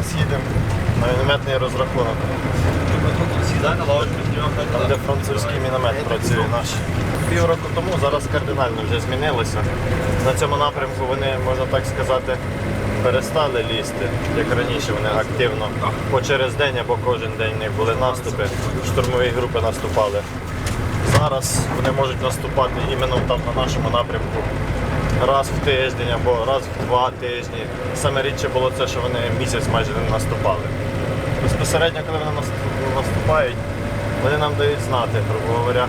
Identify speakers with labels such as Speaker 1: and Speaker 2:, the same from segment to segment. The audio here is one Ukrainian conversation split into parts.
Speaker 1: зараз їдемо на мінометний розрахунок. Де французький міномет працює наш. Півроку тому зараз кардинально вже змінилося. На цьому напрямку вони, можна так сказати, перестали лізти, як раніше вони активно по через день або кожен день в них були наступи, штурмові групи наступали. Зараз вони можуть наступати іменно там на нашому напрямку раз в тиждень або раз в два тижні. Саме рідше було це, що вони місяць майже не наступали. Безпосередньо, коли вони наступають, вони нам дають знати, грубо говоря.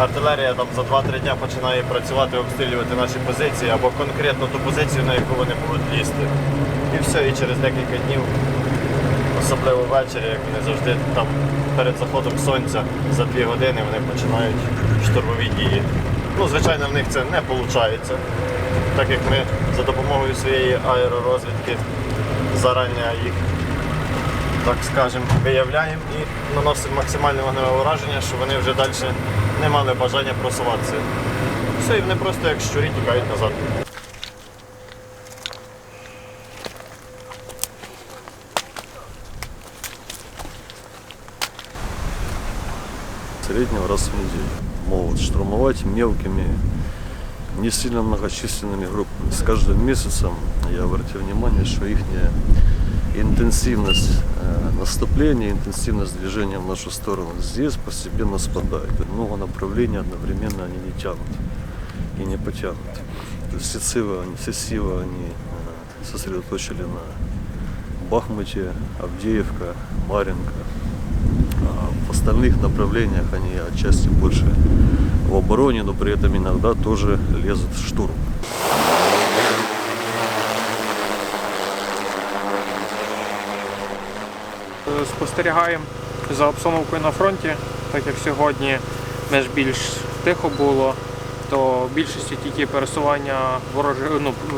Speaker 1: Артилерія там за 2-3 дня починає працювати, обстрілювати наші позиції або конкретно ту позицію, на яку вони будуть лізти. І все, і через декілька днів, особливо ввечері, як вони завжди там перед заходом сонця за 2 години вони починають штурмові дії. Ну, звичайно, в них це не виходить, так як ми за допомогою своєї аеророзвідки зарані їх так скажемо, виявляємо і наносимо максимальне вогневе ураження, що вони вже далі не мали бажання просуватися. Все, і вони просто як щурі тікають назад.
Speaker 2: среднего раз в неделю. Могут штурмовать мелкими, не сильно многочисленными группами. С каждым месяцем я обратил внимание, что их интенсивность э, наступления, интенсивность движения в нашу сторону здесь постепенно спадает. Много направлений одновременно они не тянут и не потянут. То есть все силы, все силы они э, сосредоточили на Бахмуте, Авдеевка, Маринка, остальных направлениях они отчасти больше в обороне, но при этом иногда тоже лезут в штурм.
Speaker 3: Спостерігаємо за обстановкою на фронті, так як сьогодні меж більш тихо було, то в більшості тільки пересування ворожих ну, е,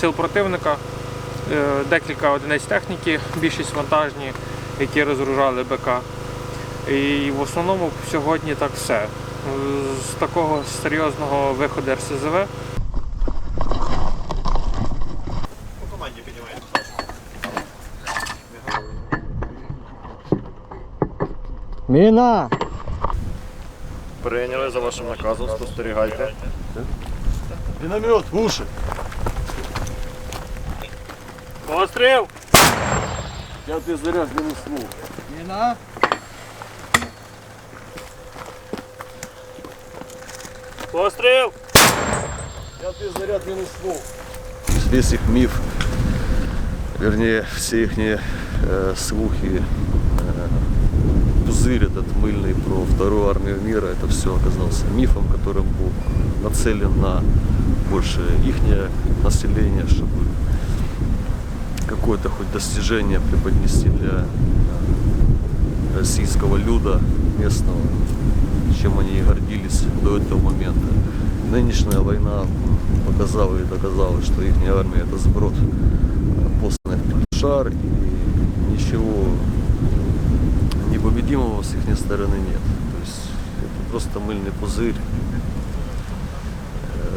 Speaker 3: сил противника, е, декілька одиниць техніки, більшість вантажні, які розгружали БК. І в основному сьогодні так все. З такого серйозного виходу РСЗВ
Speaker 1: По команді піднімаємо.
Speaker 4: Міна!
Speaker 1: Прийняли за вашим наказом, спостерігайте.
Speaker 2: Миномет в уши!
Speaker 3: Постріл!
Speaker 2: Пятый заряд минус ствол.
Speaker 4: Міна!
Speaker 3: Постріл!
Speaker 2: Пятый заряд минус ствол. Весь их миф, вернее, все их э, слухи, э, пузырь этот мыльный про вторую армию мира, это все оказался мифом, которым был нацелен на больше их население, чтобы какое-то хоть достижение преподнести для российского люда местного, чем они и гордились до этого момента. Нынешняя война показала и доказала, что их армия это сброд посланных шар и ничего непобедимого с их стороны нет. То есть это просто мыльный пузырь.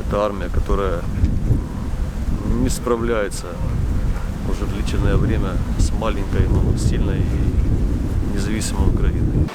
Speaker 2: Это армия, которая не справляется уже длительное время с маленькой, но сильной и независимой Украиной.